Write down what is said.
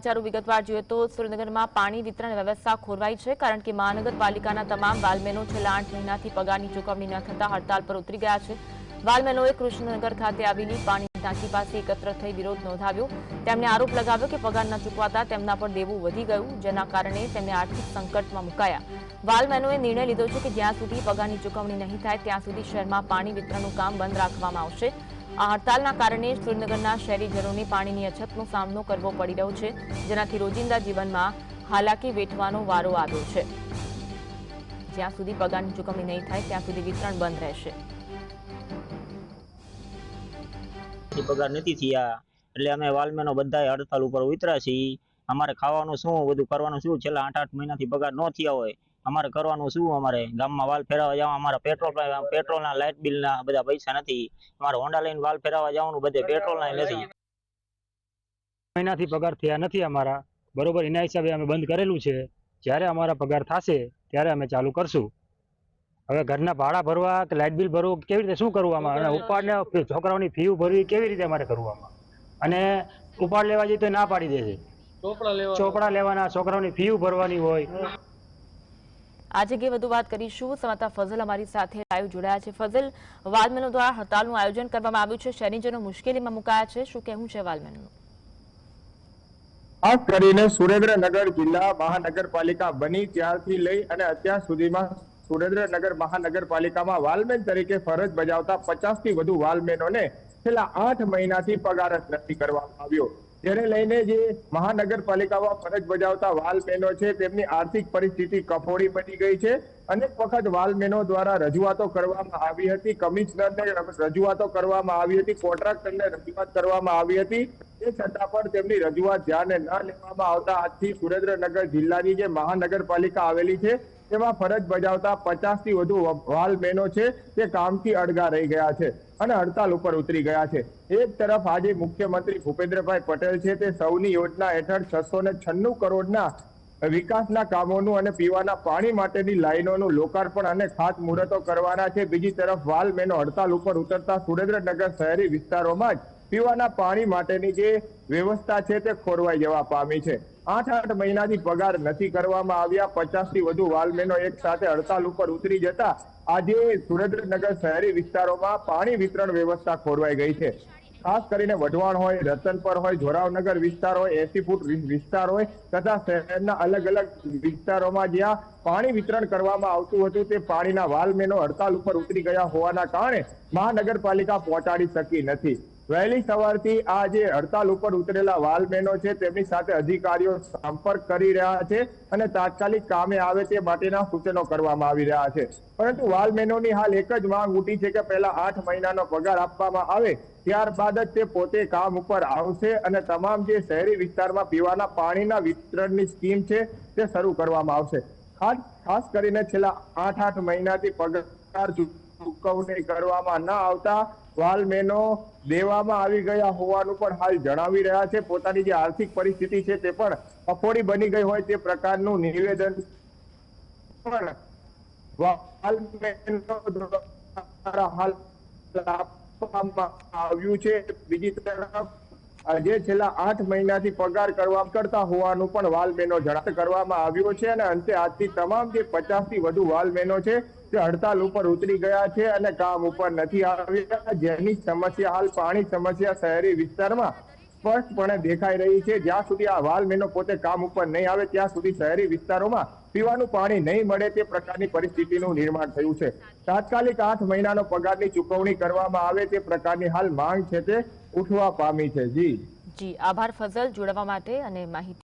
સમાચારો વિગતવાર જોઈએ તો સુરેન્દ્રનગરમાં પાણી વિતરણ વ્યવસ્થા ખોરવાઈ છે, કારણ કે મહાનગરપાલિકાના તમામ વાલમેનો છેલ્લા આઠ મહિનાથી પગારની ચૂકવણી ન થતા હડતાલ પર ઉતરી ગયા છે. વાલમેનોએ કૃષ્ણનગર ખાતે આવેલી પાણી ટાંકી પાસે એકત્ર થઈ વિરોધ નોંધાવ્યો. તેમણે આરોપ લગાવ્યો કે પગાર ન ચૂકવાતા તેમના પર દેવું વધી ગયું, જેના કારણે તેમને આર્થિક સંકટમાં મુકાયા. વાલમેનોએ નિર્ણય લીધો છે કે જ્યાં સુધી પગારની ચૂકવણી નહીં થાય, ત્યાં સુધી શહેરમાં પાણી વિતરણનું કામ બંધ રાખવામાં આવશે. આ હડતાલના કારણે શ્રીનગરના શહેરીજનોને પાણીની અછતનો સામનો કરવો પડી રહ્યો છે, જેનાથી રોજિંદા જીવનમાં હાલાકી વેઠવાનો વારો આવ્યો છે. જ્યાં સુધી પગારની ચૂકવણી નહીં થાય, ત્યાં સુધી વિતરણ બંધ રહેશે. પગાર નથી થયા, એટલે અમે વાલમેનો બધા હડતાલ ઉપર ઉતર્યા છીએ. અમારે ખાવાનું શું, બધું કરવાનું શું? છેલ્લા આઠ આઠ મહિનાથી પગાર ન થયા હોય. અમારે કરવાનું શું? અમારે ગામમાં વાલ ફેરવા જવા અમારા પેટ્રોલ પેટ્રોલના લાઇટ બિલના બધા પૈસા નથી. અમારે હોન્ડા લઈને વાલ ફેરવા જવાનું બધે પેટ્રોલના નથી. મહિનાથી પગાર થયા નથી અમારા. બરોબર એના હિસાબે અમે બંધ કરેલું છે. જ્યારે અમારા પગાર થશે ત્યારે અમે ચાલુ કરશું. હવે ઘરના ભાડા ભરવા કે લાઇટ બિલ ભરવું કેવી રીતે શું કરવું આમાં? અને ઉપાડને છોકરાઓની ફી ભરવી કેવી રીતે અમારે કરવું આમાં? અને ઉપાડ લેવા જઈએ તો ના પાડી દે છે. ચોપડા લેવાના છોકરાઓની ફી ભરવાની હોય. આ જગ્યાએ વધુ વાત કરીશું. સમાતા ફઝલ અમારી સાથે લાઈવ જોડાયા છે. ફઝલ વાલમેનો દ્વારા હડતાલનું આયોજન કરવામાં આવ્યું છે. શહેરીજનો મુશ્કેલીમાં મુકાયા છે. શું કહેવું છે વાલમેનનું ખાસ કરીને સુરેન્દ્રનગર જિલ્લા મહાનગરપાલિકા બની ત્યારથી લઈ અને અત્યાર સુધીમાં સુરેન્દ્રનગર મહાનગરપાલિકામાં વાલમેન તરીકે ફરજ બજાવતા પચાસથી વધુ વાલમેનોને છેલ્લા આઠ મહિનાથી પગાર નથી કરવામાં આવ્યો. જેને લઈને જે મહાનગરપાલિકામાં ફરજ બજાવતા વાલમેનો છે, તેમની આર્થિક પરિસ્થિતિ કફોડી બની ગઈ છે. અનેક વખત વાલમેનો દ્વારા રજૂઆતો કરવામાં આવી હતી. કમિશનરને રજૂઆતો કરવામાં આવી હતી. કોન્ટ્રાક્ટરને રજૂઆત કરવામાં આવી હતી. એ છતાં પણ તેમની રજૂઆત ધ્યાને ન લેવામાં આવતા આજથી સુરેન્દ્રનગર જિલ્લાની જે મહાનગરપાલિકા આવેલી છે, તેમાં ફરજ બજાવતા પચાસથી વધુ વાલમેનો છે. તે કામથી અડગા રહી ગયા છે. અને હડતાલ ઉપર ઉતરી ગયા છે. એક તરફ આજે મુખ્યમંત્રી ભૂપેન્દ્રભાઈ પટેલ છે તે સૌની યોજના હેઠળ છસો ને છન્નું કરોડના વિકાસના કામોનું અને પીવાના પાણી માટેની લાઈનોનું લોકાર્પણ અને ખાતમુહૂર્તો કરવાના છે. બીજી તરફ વાલમેનો હડતાલ ઉપર ઉતરતા સુરેન્દ્રનગર શહેરી વિસ્તારોમાં જ પીવાના પાણી માટેની જે વ્યવસ્થા છે તે ખોરવાઈ જવા પામી છે. આઠ આઠ મહિનાથી પગાર નથી કરવામાં આવ્યા. પચાસથી વધુ વાલમેનો એક સાથે હડતાલ ઉપર ઉતરી જતા આજે સુરેન્દ્રનગર શહેરી વિસ્તારોમાં પાણી વિતરણ વ્યવસ્થા ખોરવાઈ ગઈ છે. ખાસ કરીને વઢવાણ હોય, રતનપર હોય, જોરાવનગર વિસ્તાર હોય એસી ફૂટ વિસ્તાર હોય તથા શહેરના અલગ અલગ વિસ્તારોમાં જ્યાં પાણી વિતરણ કરવામાં આવતું હતું તે પાણીના વાલમેનો હડતાલ ઉપર ઉતરી ગયા હોવાના કારણે મહાનગરપાલિકા પહોંચાડી શકી નથી. વહેલી સવારથી આ જે હડતાલ ઉપર ઉતરેલા વાલમેનો છે, તેમની સાથે અધિકારીઓ સંપર્ક કરી રહ્યા છે અને તાત્કાલિક કામે આવે તે માટેના સૂચનો કરવામાં આવી રહ્યા છે. પરંતુ વાલમેનોની હાલ એક જ માંગ ઉઠી છે કે પહેલા આઠ મહિનાનો પગાર આપવામાં આવે, ત્યારબાદ જ તે પોતે કામ ઉપર આવશે અને તમામ જે શહેરી વિસ્તારમાં પીવાના પાણીના વિતરણની સ્કીમ છે, તે શરૂ કરવામાં આવશે. ખાસ કરીને છેલ્લા આઠ આઠ મહિનાથી પગાર ચૂકવણી કરવામાં ન આવતા વાલમેનો દેવામાં આવી ગયા હોવાનું પણ હાલ જણાવી રહ્યા છે. પોતાની જે આર્થિક પરિસ્થિતિ છે તે પણ અફોડી બની ગઈ હોય તે પ્રકારનું નિવેદન પણ વાલમેનો દ્વારા હાલ આપવામાં આવ્યું છે. બીજી તરફ જે છેલ્લા આઠ મહિનાથી પગાર કરવા કરતા હોવાનું પણ વાલમેનો જણાવ કરવામાં આવ્યો છે અને અંતે આજથી તમામ જે પચાસથી વધુ વાલમેનો છે તે હડતાલ ઉપર ઉતરી ગયા છે અને કામ ઉપર નથી આવ્યા. જેની સમસ્યા હાલ પાણી સમસ્યા શહેરી વિસ્તારમાં સ્પષ્ટપણે દેખાઈ રહી છે, જ્યાં સુધી આ વાલમેનો પોતે કામ ઉપર નહીં આવે, ત્યાં સુધી શહેરી વિસ્તારોમાં પીવાનું પાણી નહીં મળે તે પ્રકારની પરિસ્થિતિનું નિર્માણ થયું છે. તાત્કાલિક આઠ મહિનાનો પગારની ચૂકવણી કરવામાં આવે તે પ્રકારની હાલ માંગ છે તે ઉઠવા પામી છે. જી. જી, આભાર ફઝલ, જોડાવા માટે અને માહિતી